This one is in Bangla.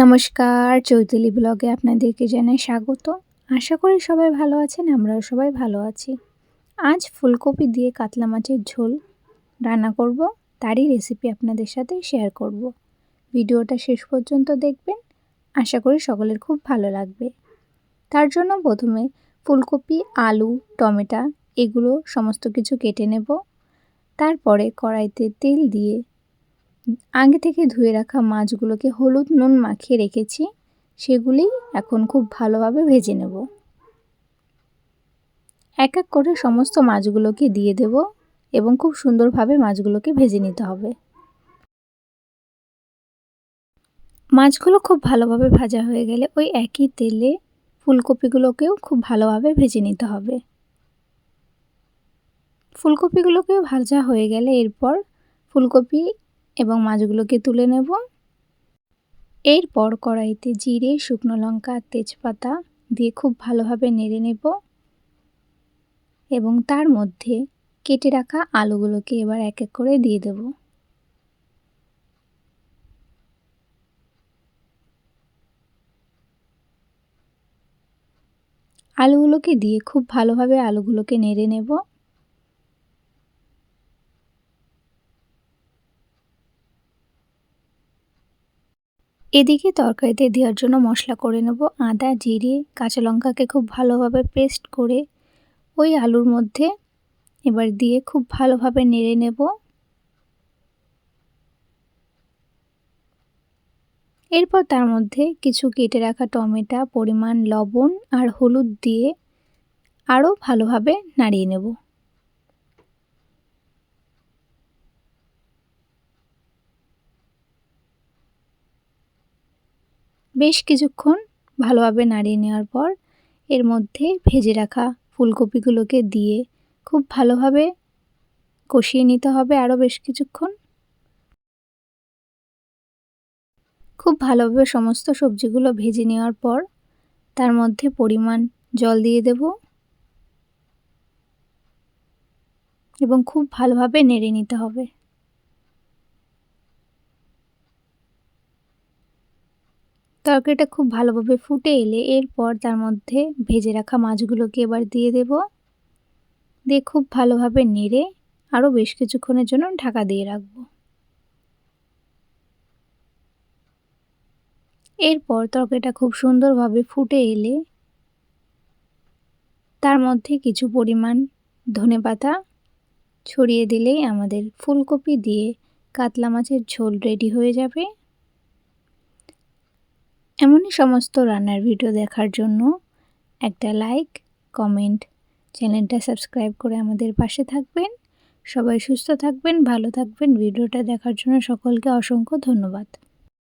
নমস্কার, চৈতালি ব্লগে আপনাদেরকে জানাই স্বাগত। আশা করি সবাই ভালো আছেন, আমরাও সবাই ভালো আছি। আজ ফুলকপি দিয়ে কাতলা মাছের ঝোল রান্না করব, তারই রেসিপি আপনাদের সাথে শেয়ার করব। ভিডিওটা শেষ পর্যন্ত দেখবেন, আশা করি সকলের খুব ভালো লাগবে। তার জন্য প্রথমে ফুলকপি, আলু, টমেটো, এগুলো সমস্ত কিছু কেটে নেব। তারপরে কড়াইতে তেল দিয়ে আগে থেকে ধুয়ে রাখা মাছগুলোকে হলুদ নুন মাখিয়ে রেখেছি। সেগুলি এখন খুব ভালোভাবে ভেজে নেব। এক এক করে সমস্ত মাছগুলোকে দিয়ে দেব এবং খুব সুন্দরভাবে মাছগুলোকে ভেজে নিতে হবে। মাছগুলো খুব ভালোভাবে ভাজা হয়ে গেলে ওই একই তেলে ফুলকপিগুলোকেও খুব ভালোভাবে ভেজে নিতে হবে। ফুলকপিগুলোকে ভাজা হয়ে গেলে এরপর ফুলকপি এবং মাছগুলোকে তুলে নেব। এরপর কড়াইতে জিরে, শুকনো লঙ্কা, তেজপাতা দিয়ে খুব ভালোভাবে নেড়ে নেব এবং তার মধ্যে কেটে রাখা আলুগুলোকে এবার এক এক করে দিয়ে দেব। আলুগুলোকে দিয়ে খুব ভালোভাবে আলুগুলোকে নেড়ে নেব। এদিকে তরকারিতে দেওয়ার জন্য মশলা করে নেব আদা, জিরে, কাঁচা লঙ্কাকে খুব ভালোভাবে পেস্ট করে ওই আলুর মধ্যে এবার দিয়ে খুব ভালোভাবে নেড়ে নেব। এরপর তার মধ্যে কিছু কেটে রাখা টমেটো, পরিমাণ লবণ আর হলুদ দিয়ে আরও ভালোভাবে নাড়িয়ে নেব। বেশ কিছুক্ষণ ভালোভাবে নাড়িয়ে নেওয়ার পর এর মধ্যে ভেজে রাখা ফুলকপিগুলোকে দিয়ে খুব ভালোভাবে কষিয়ে নিতে হবে আরও বেশ কিছুক্ষণ। খুব ভালোভাবে সমস্ত সবজিগুলো ভেজে নেওয়ার পর তার মধ্যে পরিমাণ জল দিয়ে দেব এবং খুব ভালোভাবে নেড়ে নিতে হবে। তরকারিটা খুব ভালোভাবে ফুটে এলে এরপর তার মধ্যে ভেজে রাখা মাছগুলোকে এবার দিয়ে দেব। দিয়ে খুব ভালোভাবে নেড়ে আরও বেশ কিছুক্ষণের জন্য ঢাকা দিয়ে রাখব। এরপর তরকারিটা খুব সুন্দরভাবে ফুটে এলে তার মধ্যে কিছু পরিমাণ ধনে পাতা ছড়িয়ে দিলেই আমাদের ফুলকপি দিয়ে কাতলা মাছের ঝোল রেডি হয়ে যাবে। এমনই সমস্ত রান্নার ভিডিও দেখার জন্য একটা লাইক কমেন্ট চ্যানেলটা সাবস্ক্রাইব করে আমাদের পাশে থাকবেন। সবাই সুস্থ থাকবেন, ভালো থাকবেন। ভিডিওটা দেখার জন্য সকলকে অসংখ্য ধন্যবাদ।